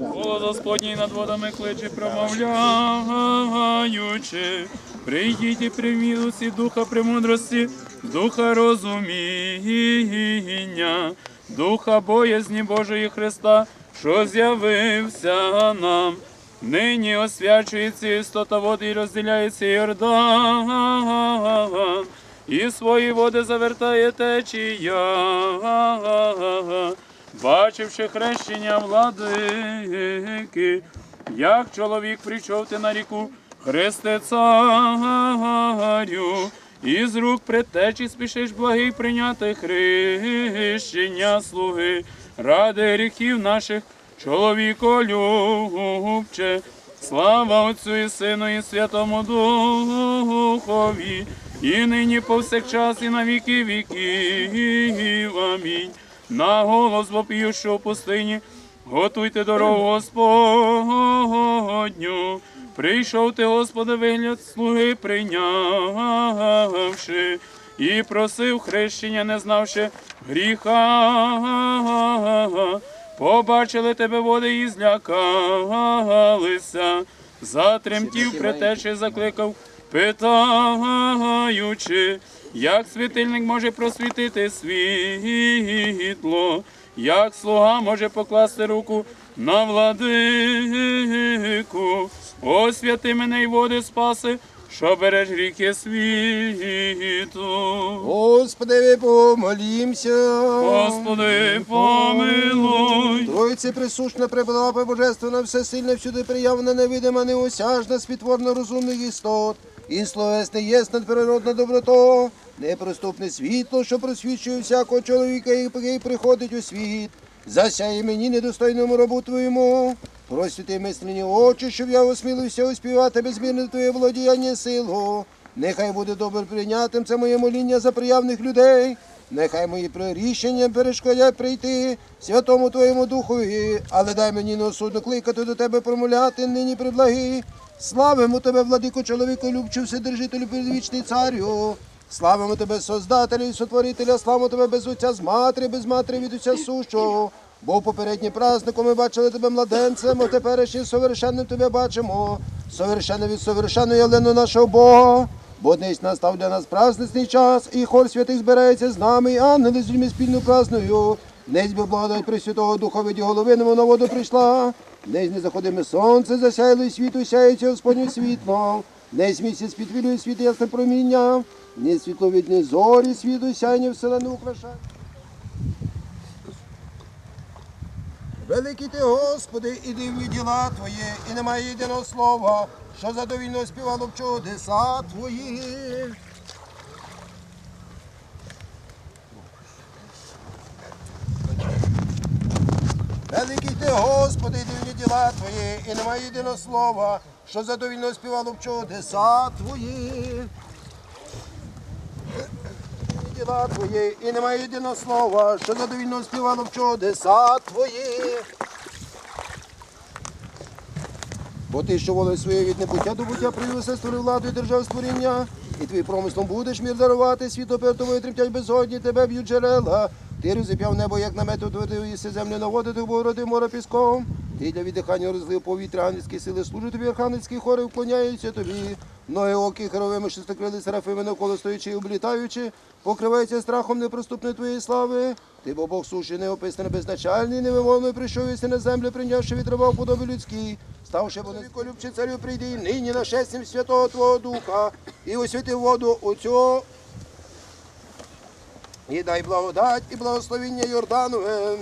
Голос Господній над водами кличе, промовляючи. Прийдіть і примілості духа премудрості, духа розуміння, духа боязні Божої Христа, що з'явився нам. Нині освячується істота води і розділяється Йордан, і свої води завертає течія, бачивши хрещення владики, як чоловік прийшов ти на ріку, Христе царю, і з рук предтечі спішиш благий прийняти хрещення слуги, ради гріхів наших, чоловіколюбче, слава Отцю і Сину, і Святому Духові, і нині повсякчас, і на віки віків. Амінь. На голос вопіющого в пустині, готуйте дорогу Господню. Прийшов ти, Господи, вигляд слуги прийнявши, і просив хрещення, не знавши гріха. Побачили тебе води і злякалися. Затремтів притече, закликав, питаючи, як світильник може просвітити світло, як слуга може покласти руку на владику. Освяти мене й води спаси, що береш ріки світу. Господи, помолімся. Господи, помилуй. Троїці присушна прибула божественна, всесильна, всюди приявна, невидима, неосяжна, спітворно розумних істот. І словесне єсть надприродна доброта, неприступне світло, що просвічує всякого чоловіка, який приходить у світ. Засяє мені недостойному рабу твоєму. Просвіти мислені очі, щоб я осмілився оспівати безмірне твоє володіяння силу. Нехай буде добре прийнятим це моє моління за приявних людей. Нехай мої прирішення перешкодять прийти святому Твоєму Духові, але дай мені неосудно кликати до тебе промовляти нині приблаги. Славимо тебе, владико, чоловіку, любчу, вседержителю, предвічний царю. Славимо тебе, Создателю і Сотворителя, славимо тебе без отця з матері, без матері від отця сущого. Бо попередній празднику ми бачили тебе младенцем, а теперішнім совершенним тебе бачимо. Совершенно від совершенної явлено нашого Бога. Бо днесь настав для нас праздничний час, і хор святих збирається з нами, і ангели з людьми спільно празднують. Днесь би благодать Пресвятого Духа від головиному на воду прийшла. Днесь не заходиме сонце, засяяло і світу, сяється Господнє світло. Днесь місяць підвілює світ ясне проміння. Дні світловідні зорі, світу сяйня вселену украшає. Великий ти, Господи, і дивні діла Твої, і немає єдиного слова, що задовільно співало б чудеса Твої. Великий ти, Господи, і дивні діла Твої, і немає єдиного слова, що задовільно співало б чудеса Твої. Діла Твої, і немає єдиного слова, що задовільно співало б чудеса Твої. Бо ти, що волею своєю від небуття до буття привів все створив владу і держав створіння, і твій промислом будеш мір дарувати, світ опер тобою тремтять безодні, тебе б'ють джерела. Ти розіп'яв небо, як намет утвердив, і землю наводив, ти бородив море піском. Ти для віддихання розлив повітря, ангельські сили служить тобі, архангельські хори вклоняються тобі. Ноги оки херовими, що стекрили серафими навколо стоячи і облітаючи, покривається страхом непроступної твоєї слави. Ти, бо Бог суші, неописаний, безначальний, невимовний, прийшов єси на землю, прийнявши від раба в подобі людській. Ставши любче царю, прийди нині нашестям Святого Твого Духа, і освяти воду оцю, і дай благодать і благословіння Йорданове.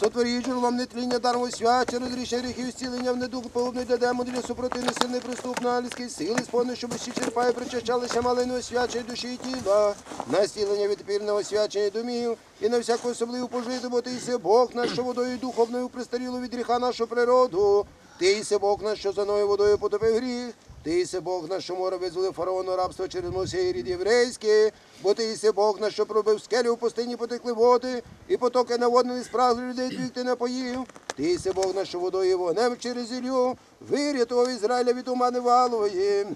Сотворі джерелом нетління даром освяче, розрішення гріхів, зцілення в недух, полубний для демонів, для супротивний сил неприступно, альський сили, сповни, щоб усі черпає, причащалися малину освячення душі і тіла, на зцілення від пірного освячення домів, і на всяку особливу пожити, бо ти єси Бог наш, що водою духовною пристаріло від гріха нашу природу. Ти єси Бог наш, що за ною водою потопив гріх. Ти єси Бог наш, що море визволив фараону рабство через Мосей рід єврейський, бо ти єси Бог наш, що пробив скелю у пустині, потекли води, і потоки наводнені спрагли людей твіх ти напоїв. Ти єси Бог наш, що водою і вогнем через Ілю, вирятував Ізраїля від умани валової.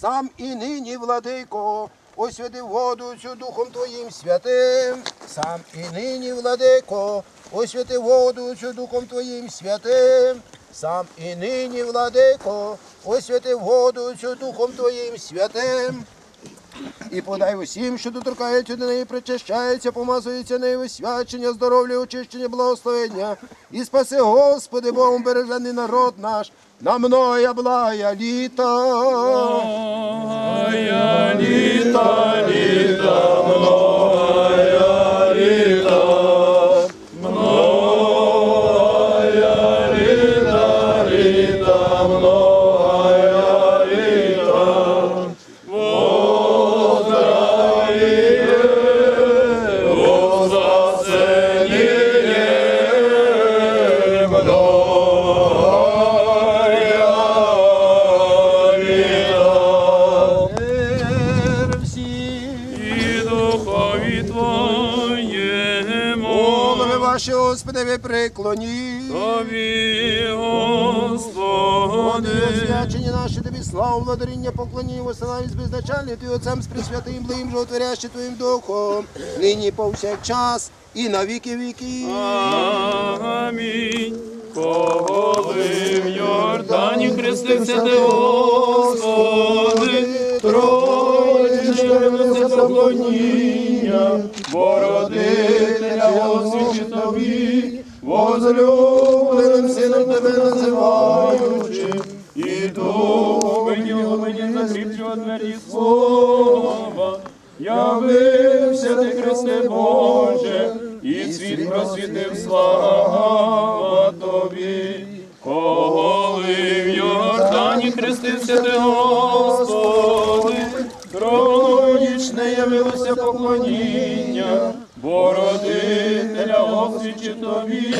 Сам і нині, владико, освяти воду цю Духом Твоїм святим, сам і нині, владико, освяти воду цю Духом Твоїм святим, сам і нині, владико, освяти воду цю Духом Твоїм святим. І подай усім, що доторкається до неї, причащається, помазується нею свячення, здоров'я, очищення, благословення. І спаси, Господи, Богом бережений народ наш, на мною благая літа. Літа, літа, многая Господи, ви. Тобі, Господи, освячені наші тобі славу, владаріння, поклоніння, восилаємо з безначальним Ти Отцем з Пресвятим, благим, животворящим Твоїм Духом, нині повсякчас і на віки віки. Амінь. Коли в Йордані хрестився ти, Господи, Троїчне поклоніння, Бородителя освічи тобі, возлюбленим сином тебе називаючи, і духовині глибині закріплював двері слова. Явився ти, Христе Боже, і світ просвітив слава тобі. Коли в Йордані хрестився ти, Господи, явилося поклоніння, Бородителя освічі тобі,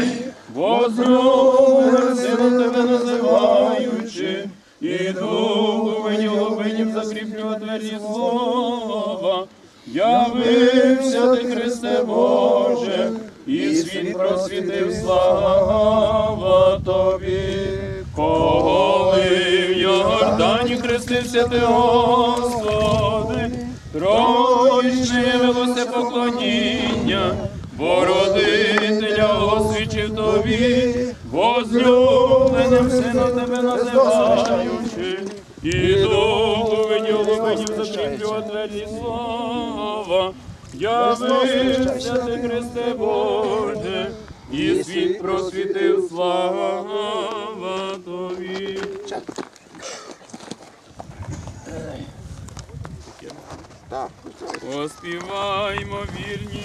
возлюбленим сином тебе називаючи, і духовині глибині закріплював двері слова. Явився ти, Христе Боже, і світ просвітив слава тобі. Коли в Йордані хрестився ти, Господи, троїчне явилося поклоніння, Бородителя освічив тобі, возлюбленим сином тебе називаючи, і духовині глибині закріплював двері слава. Явився ти, Христе Боже, і світ просвітив слава тобі. Оспіваймо вірні,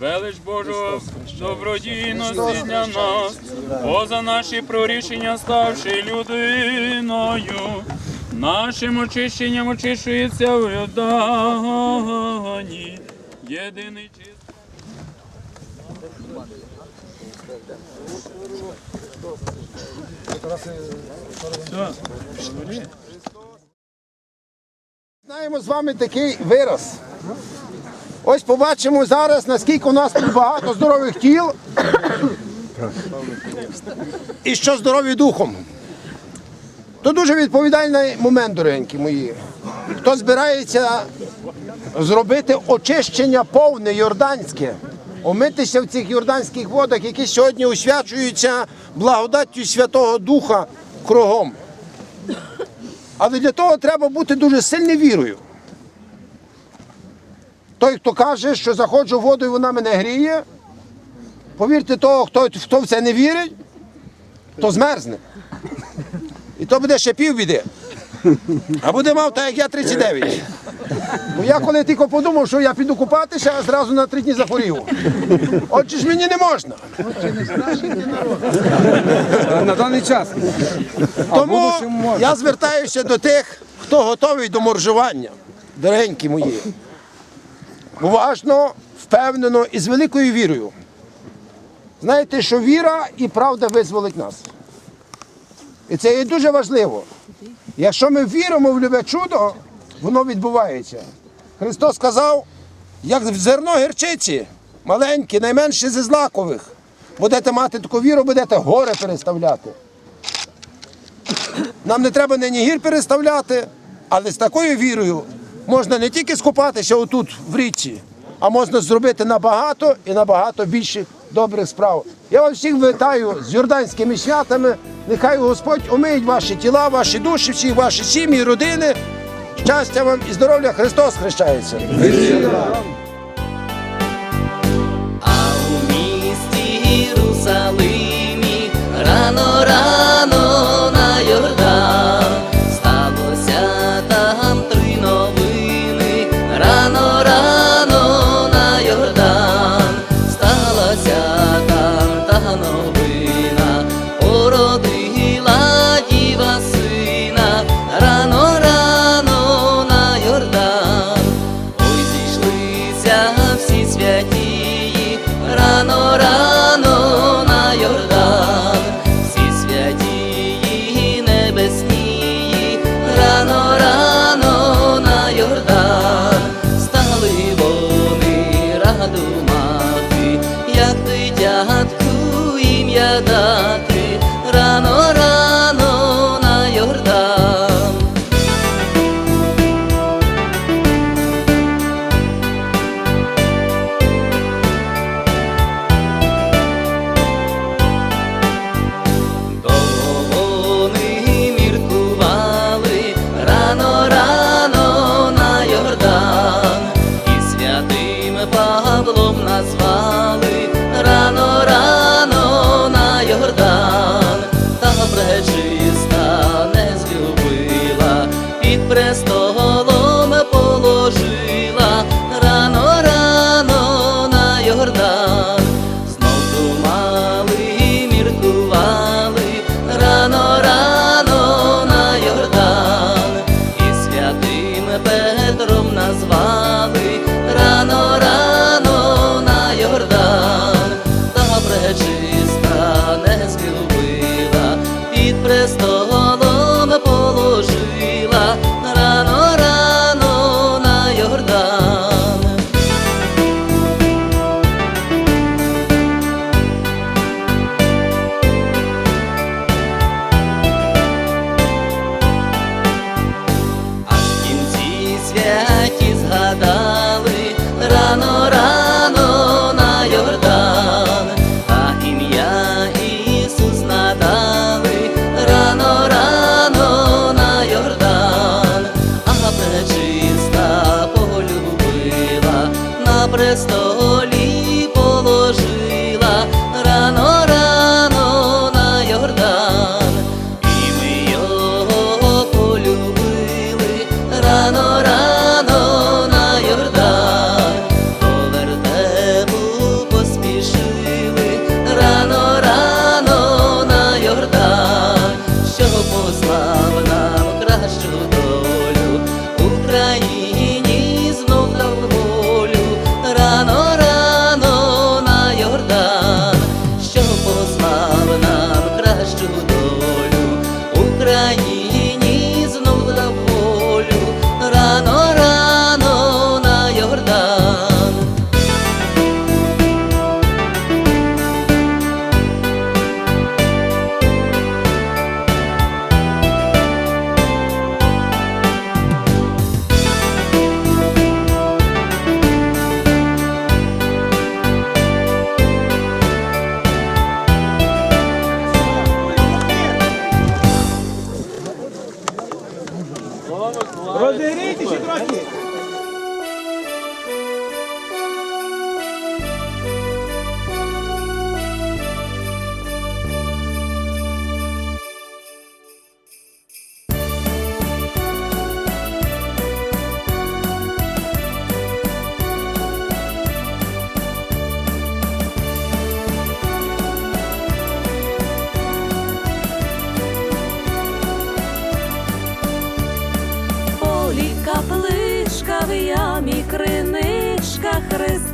велич Божого добродійності для нас, бо за наші прорішення ставши людиною, нашим очищенням очищується в Йордані. Єдиний чистий. Знаємо з вами такий вираз. Ось побачимо зараз, наскільки у нас тут багато здорових тіл і що здорові духом. То дуже відповідальний момент, дорогенькі мої. Хто збирається зробити очищення повне йорданське, омитися в цих йорданських водах, які сьогодні освячуються благодаттю Святого Духа кругом. Але для того треба бути дуже сильною вірою. Той, хто каже, що заходжу в воду і вона мене гріє, повірте того, хто, хто в це не вірить, то змерзне. І то буде ще півбіди. А буде мав так, як я 39. Бо я коли тільки подумав, що я піду купатися, а зразу на три дні захворів. Отже ж мені не можна. на даний час. Тому я звертаюся до тих, хто готовий до моржування, дорогенькі мої. Уважно, впевнено і з великою вірою. Знаєте, що віра і правда визволить нас. І це є дуже важливо. Якщо ми віримо в любе чудо, воно відбувається. Христос сказав, як зерно гірчиці, маленьке, найменше зі злакових. Будете мати таку віру, будете гори переставляти. Нам не треба нині гір переставляти, але з такою вірою можна не тільки скупатися отут в річці, а можна зробити набагато і набагато більше добрих справ. Я вас всіх вітаю з юрданськими святами. Нехай Господь омиють ваші тіла, ваші душі, всі ваші сім'ї, родини. Щастя вам і здоров'я Христос хрещається. А у місті Єрусалимі рано.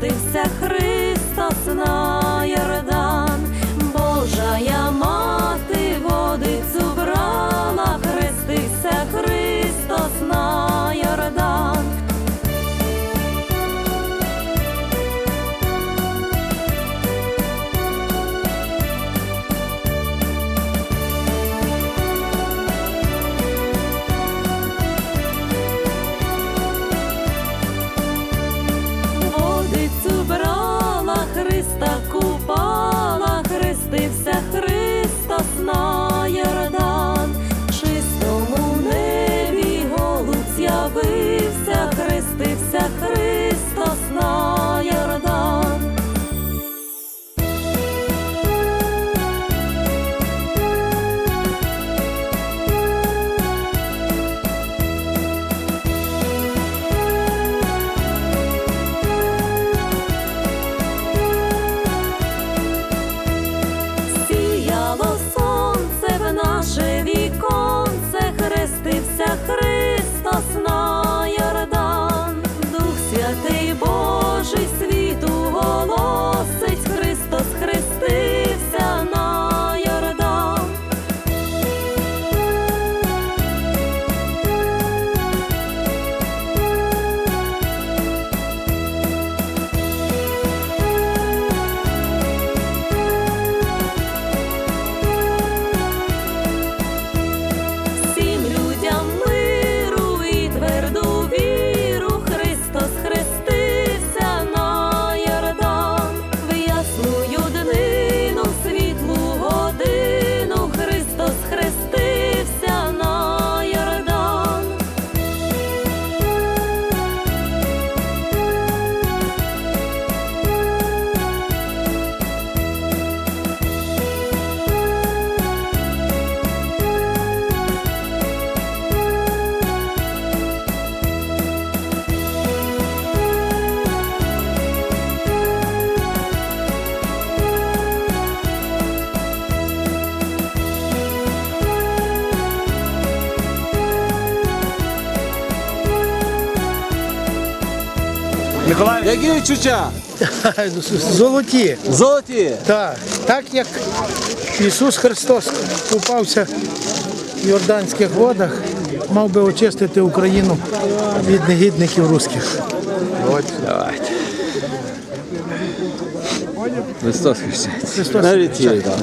Здрастися Які відчуття? Золоті. Золоті. Так, так як Ісус Христос купався в Йорданських водах, мав би очистити Україну від негідників русських. Давайте. Христос. Христос Навіть ті, так,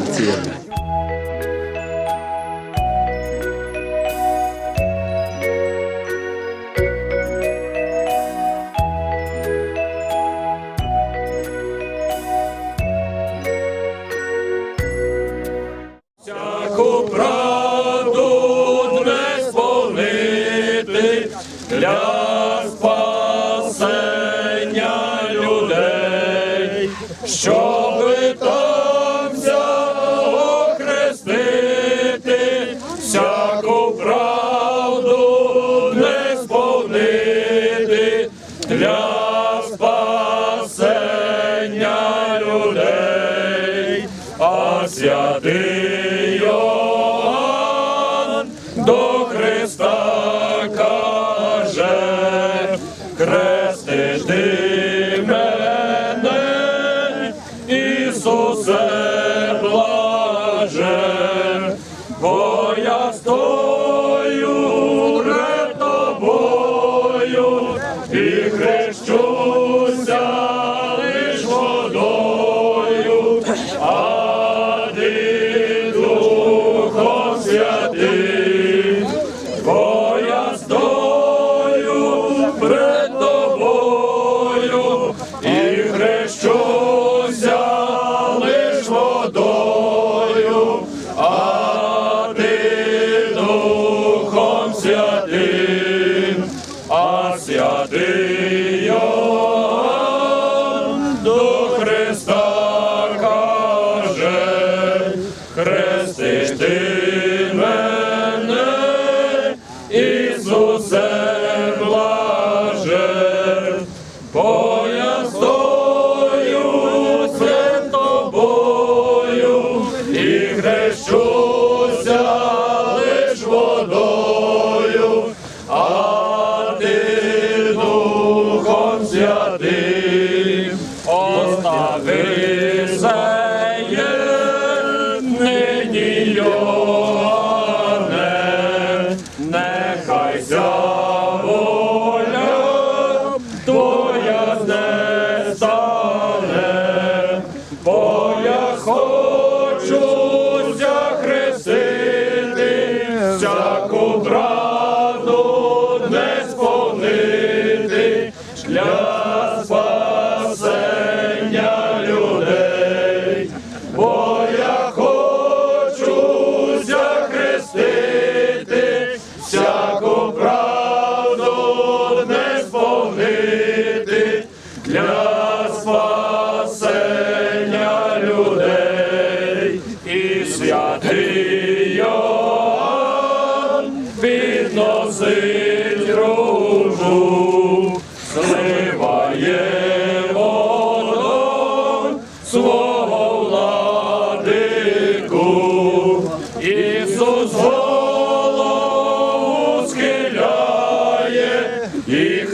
водою,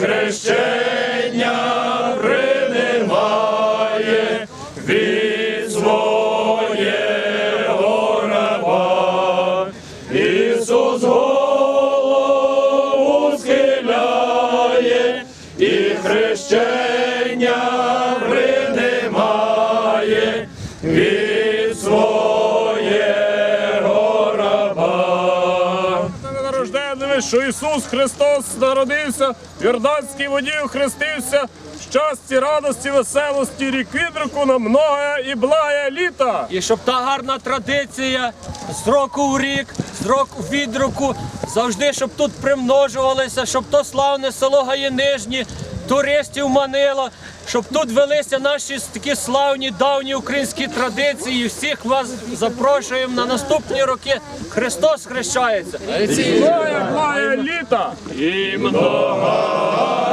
і Ісус Христос народився, в Йорданській воді охрестився, щасті, радості, веселості, рік від року на многое і благе літа. І щоб та гарна традиція з року в рік, з року від року, завжди, щоб тут примножувалися, щоб то славне село Гаєнижні, туристів манило, щоб тут велися наші такі славні давні українські традиції. Всіх вас запрошуємо на наступні роки. Христос хрещається. Літа і много